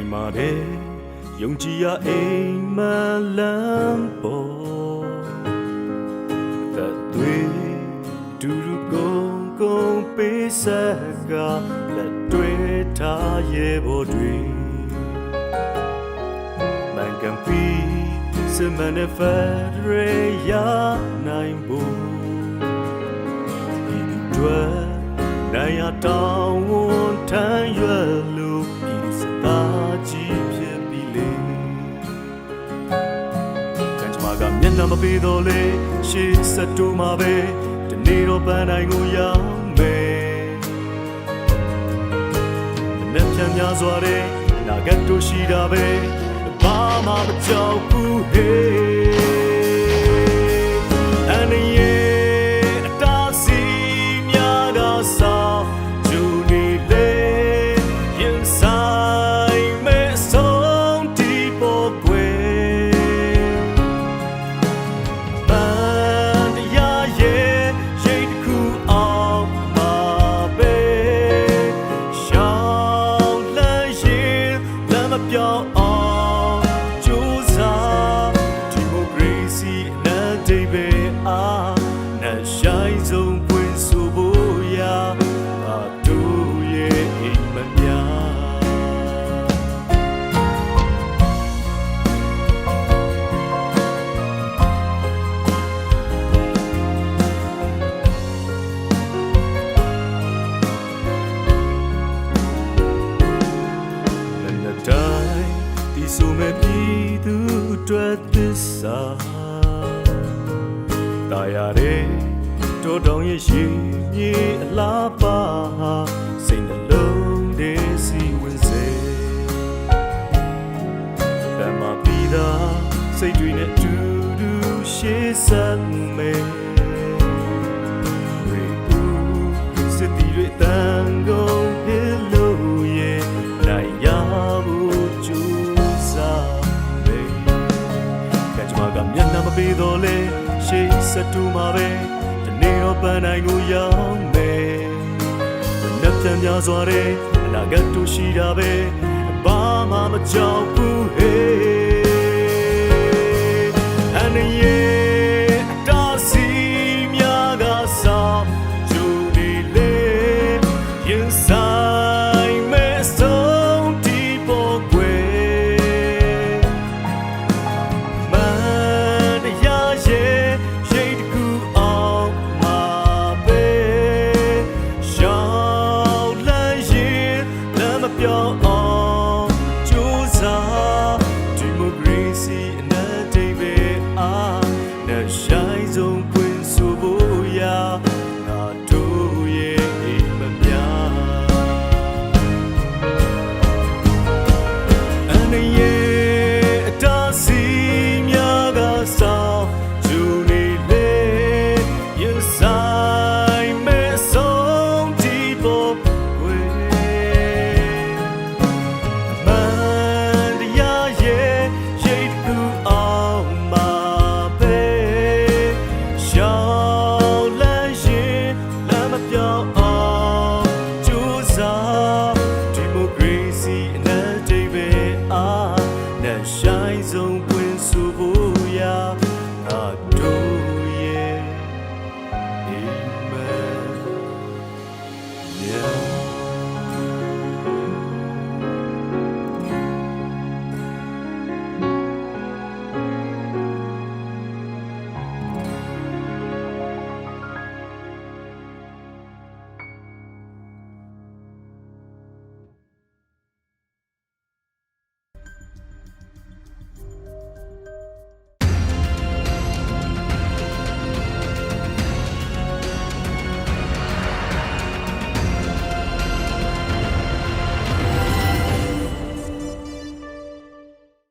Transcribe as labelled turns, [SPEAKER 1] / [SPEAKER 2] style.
[SPEAKER 1] ခိုင်မာတဲ့ယုံကြည်ရအိမ်မလန်းပေါ်သက်သွေးဒူရူကုန်ကုန်ပေးဆက်ကလက်တွေ့ထားရဲ့ဘောတွေမန်ကန်ပီစမန်ဖက်ရေယာနိုင်ဘူးဒီတွေ့နိုင်ရတောင်းဝန်ထမ်းရွယ် ကံကြမ္မာကမျက်နှာမပေးတော့လေရှေ့ဆက်တူမှာပဲဒီနေ့တော့ပန်းတိုင်းကိုရောက်မယ်နဲ့ပြန်များစွာတဲ့နာဂတ်တို့ရှိတာပဲဘာမှမကြောက်ဘူးဟေး လ ဆိုမဲ့ပြည်သူအတွက်သစ္စာတာယာတဲ့တိုးတောင်ရဲ့ရှိမြေအလားပါစိတ်နှလုံးတွေစီဝင်စေတမပြီးတာစိတ်တွေနဲ့တူတူရှေ့ဆက်မယ် တူမှာပဲဒီနေ့တော့ပန်းနိုင်ကိုရောက်မယ်နှစ်ပြန်များစွာတဲ့အနာဂတ်တို့ရှိတာပဲဘာမှမကြောက်ဘူးဟေး မို